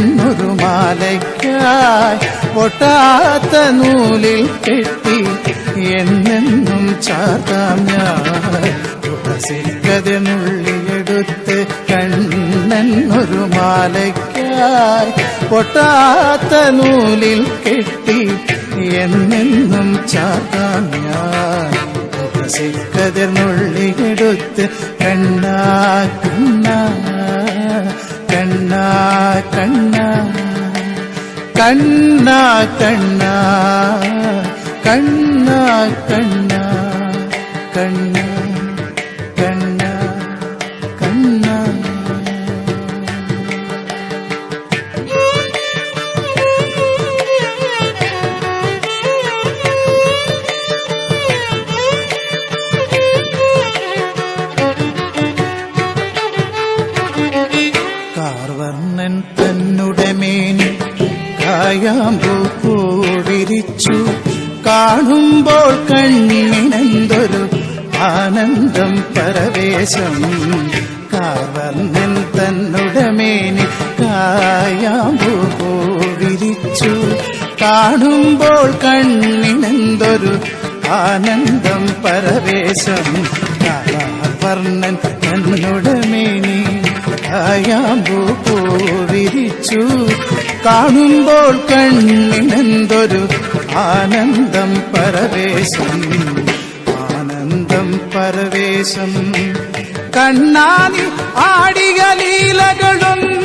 ഒരു മാലയ്ക്കായി പൊട്ടാത്ത നൂലിൽ കെട്ടി എന്നെന്നും ചാർത്താം ഞാൻ. തുളസിക്കതിർന്നുള്ളിയെടുത്ത് കണ്ണെന്നൊരു മാലയ്ക്കായി പൊട്ടാത്ത നൂലിൽ കെട്ടി എന്നെന്നും ചാർത്താം ഞാൻ. ಕಣ್ಣ ಕಣ್ಣ ಕಣ್ಣ ಕಣ್ಣ ಕಣ್ಣ ಕಣ್ಣ. കായാമ്പൂ പൂവിരിച്ചു കാണുമ്പോൾ കണ്ണിനെന്തൊരു ആനന്ദം പരവേശം. കാർവർണൻ തന്നുടമേനി കായാമ്പൂ പൂവിരിച്ചു കാണുമ്പോൾ കണ്ണിനെന്തൊരു ആനന്ദം പരവേശം. കാർവർണൻ തന്നുടമേനി കായാമ്പൂ പൂവിരിച്ചു കാണുമ്പോൾ കണ്ണിനെന്തൊരു ആനന്ദം പരവേശം. ആനന്ദം പരവേശം. കണ്ണാനി ആടിയ ലീലകളും